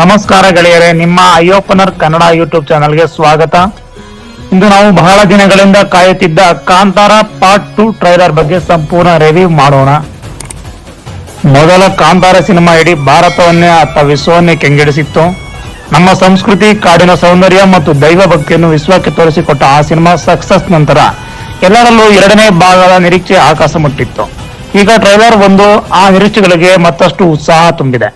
ನಮಸ್ಕಾರ ಗೆಳೆಯರೆ, ನಿಮ್ಮ ಐ ಓಪನರ್ ಕನ್ನಡ ಯೂಟ್ಯೂಬ್ ಚಾನಲ್ಗೆ ಸ್ವಾಗತ. ಇಂದು ನಾವು ಬಹಳ ದಿನಗಳಿಂದ ಕಾಯುತ್ತಿದ್ದ ಕಾಂತಾರ ಪಾರ್ಟ್ ಟು ಟ್ರೈಲರ್ ಬಗ್ಗೆ ಸಂಪೂರ್ಣ ರಿವ್ಯೂ ಮಾಡೋಣ. ಮೊದಲ ಕಾಂತಾರ ಸಿನಿಮಾ ಇಡೀ ಭಾರತವನ್ನೇ ಅಥವಾ ವಿಶ್ವವನ್ನೇ ಕೆಂಗೆಡಿಸಿತ್ತು. ನಮ್ಮ ಸಂಸ್ಕೃತಿ, ಕಾಡಿನ ಸೌಂದರ್ಯ ಮತ್ತು ದೈವ ಭಕ್ತಿಯನ್ನು ವಿಶ್ವಕ್ಕೆ ತೋರಿಸಿಕೊಟ್ಟ ಆ ಸಿನಿಮಾ ಸಕ್ಸಸ್ ನಂತರ ಎಲ್ಲರಲ್ಲೂ ಎರಡನೇ ಭಾಗದ ನಿರೀಕ್ಷೆ ಆಕಾಶ ಮುಟ್ಟಿತ್ತು. ಈಗ ಟ್ರೈಲರ್ ಒಂದು ಆ ನಿರೀಕ್ಷೆಗಳಿಗೆ ಮತ್ತಷ್ಟು ಉತ್ಸಾಹ ತುಂಬಿದೆ.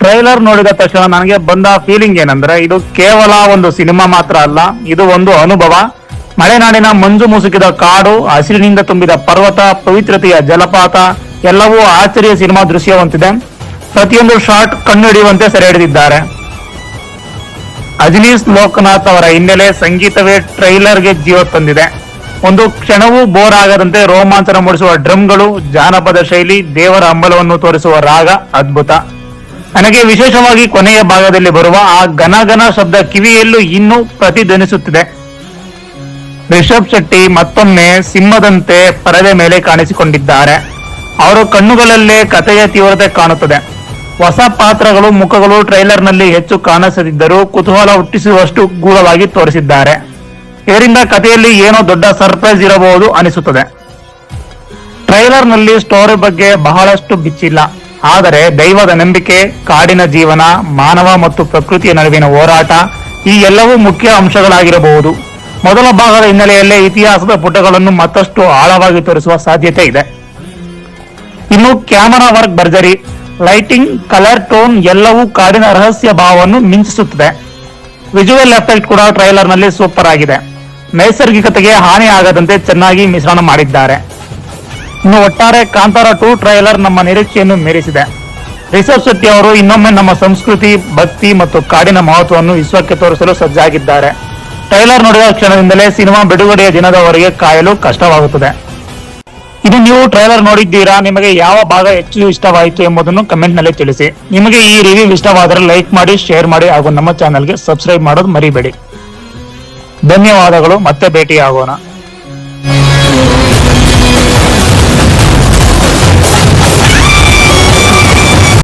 ಟ್ರೈಲರ್ ನೋಡಿದ ತಕ್ಷಣ ನನಗೆ ಬಂದ ಫೀಲಿಂಗ್ ಏನಂದ್ರೆ ಇದು ಕೇವಲ ಒಂದು ಸಿನಿಮಾ ಮಾತ್ರ ಅಲ್ಲ, ಇದು ಒಂದು ಅನುಭವ. ಮಲೆನಾಡಿನ ಮಂಜು ಮುಸುಕಿದ ಕಾಡು, ಹಸಿರಿನಿಂದ ತುಂಬಿದ ಪರ್ವತ, ಪವಿತ್ರತೆಯ ಜಲಪಾತ, ಎಲ್ಲವೂ ಆಶ್ಚರ್ಯ ಸಿನಿಮಾ ದೃಶ್ಯವಂತಿದೆ. ಪ್ರತಿಯೊಂದು ಶಾರ್ಟ್ ಕಣ್ಣು ಹಿಡಿಯುವಂತೆ ಸೆರೆ ಹಿಡಿದಿದ್ದಾರೆ. ಅಜನೀಶ್ ಲೋಕನಾಥ್ ಅವರ ಹಿನ್ನೆಲೆ ಸಂಗೀತವೇ ಟ್ರೈಲರ್ಗೆ ಜೀವ ತಂದಿದೆ. ಒಂದು ಕ್ಷಣವೂ ಬೋರ್ ಆಗದಂತೆ ರೋಮಾಂಚನ ಮೂಡಿಸುವ ಡ್ರಮ್ಗಳು, ಜಾನಪದ ಶೈಲಿ, ದೇವರ ಅಂಬಲವನ್ನು ತೋರಿಸುವ ರಾಗ ಅದ್ಭುತ. ನನಗೆ ವಿಶೇಷವಾಗಿ ಕೊನೆಯ ಭಾಗದಲ್ಲಿ ಬರುವ ಆ ಘನ ಘನ ಶಬ್ದ ಕಿವಿಯಲ್ಲೂ ಇನ್ನೂ ಪ್ರತಿಧ್ವನಿಸುತ್ತಿದೆ. ರಿಷಬ್ ಶೆಟ್ಟಿ ಮತ್ತೊಮ್ಮೆ ಸಿಂಹದಂತೆ ಪರದೆ ಮೇಲೆ ಕಾಣಿಸಿಕೊಂಡಿದ್ದಾರೆ. ಅವರ ಕಣ್ಣುಗಳಲ್ಲೇ ಕಥೆಯ ತೀವ್ರತೆ ಕಾಣುತ್ತದೆ. ಹೊಸ ಪಾತ್ರಗಳು, ಮುಖಗಳು ಟ್ರೈಲರ್ನಲ್ಲಿ ಹೆಚ್ಚು ಕಾಣಿಸದಿದ್ದರೂ ಕುತೂಹಲ ಹುಟ್ಟಿಸುವಷ್ಟು ಗೂಢವಾಗಿ ತೋರಿಸಿದ್ದಾರೆ. ಇದರಿಂದ ಕಥೆಯಲ್ಲಿ ಏನೋ ದೊಡ್ಡ ಸರ್ಪ್ರೈಸ್ ಇರಬಹುದು ಅನಿಸುತ್ತದೆ. ಟ್ರೈಲರ್ನಲ್ಲಿ ಸ್ಟೋರಿ ಬಗ್ಗೆ ಬಹಳಷ್ಟು ಬಿಚ್ಚಿಲ್ಲ. ಆದರೆ ದೈವದ ನಂಬಿಕೆ, ಕಾಡಿನ ಜೀವನ, ಮಾನವ ಮತ್ತು ಪ್ರಕೃತಿಯ ನಡುವಿನ ಹೋರಾಟ ಈ ಎಲ್ಲವೂ ಮುಖ್ಯ ಅಂಶಗಳಾಗಿರಬಹುದು. ಮೊದಲ ಭಾಗದ ಹಿನ್ನೆಲೆಯಲ್ಲೇ ಇತಿಹಾಸದ ಪುಟಗಳನ್ನು ಮತ್ತಷ್ಟು ಆಳವಾಗಿ ತೋರಿಸುವ ಸಾಧ್ಯತೆ ಇದೆ. ಇನ್ನು ಕ್ಯಾಮರಾ ವರ್ಕ್ ಭರ್ಜರಿ, ಲೈಟಿಂಗ್, ಕಲರ್ ಟೋನ್ ಎಲ್ಲವೂ ಕಾಡಿನ ರಹಸ್ಯ ಭಾವವನ್ನು ಮಿಂಚಿಸುತ್ತದೆ. ವಿಜುವಲ್ ಎಫೆಕ್ಟ್ ಕೂಡ ಟ್ರೈಲರ್ನಲ್ಲಿ ಸೂಪರ್ ಆಗಿದೆ. ನೈಸರ್ಗಿಕತೆಗೆ ಹಾನಿ ಆಗದಂತೆ ಚೆನ್ನಾಗಿ ಮಿಶ್ರಣ ಮಾಡಿದ್ದಾರೆ. ಇನ್ನು ಒಟ್ಟಾರೆ ಕಾಂತಾರ ಟೂ ಟ್ರೈಲರ್ ನಮ್ಮ ನಿರೀಕ್ಷೆಯನ್ನು ಮೀರಿಸಿದೆ. ರಿಷಬ್ ಶೆಟ್ಟಿ ಅವರು ಇನ್ನೊಮ್ಮೆ ನಮ್ಮ ಸಂಸ್ಕೃತಿ, ಭಕ್ತಿ ಮತ್ತು ಕಾಡಿನ ಮಹತ್ವವನ್ನು ವಿಶ್ವಕ್ಕೆ ತೋರಿಸಲು ಸಜ್ಜಾಗಿದ್ದಾರೆ. ಟ್ರೈಲರ್ ನೋಡಿದ ಕ್ಷಣದಿಂದಲೇ ಸಿನಿಮಾ ಬಿಡುಗಡೆಯ ದಿನದವರೆಗೆ ಕಾಯಲು ಕಷ್ಟವಾಗುತ್ತದೆ. ಇದು ನೀವು ಟ್ರೈಲರ್ ನೋಡಿದ್ದೀರಾ? ನಿಮಗೆ ಯಾವ ಭಾಗ ಹೆಚ್ಚು ಇಷ್ಟವಾಯಿತು ಎಂಬುದನ್ನು ಕಮೆಂಟ್ನಲ್ಲಿ ತಿಳಿಸಿ. ನಿಮಗೆ ಈ ರಿವ್ಯೂ ಇಷ್ಟವಾದರೆ ಲೈಕ್ ಮಾಡಿ, ಶೇರ್ ಮಾಡಿ ಹಾಗೂ ನಮ್ಮ ಚಾನೆಲ್ಗೆ ಸಬ್ಸ್ಕ್ರೈಬ್ ಮಾಡೋದು ಮರಿಬೇಡಿ. ಧನ್ಯವಾದಗಳು. ಮತ್ತೆ ಭೇಟಿಯಾಗೋಣ.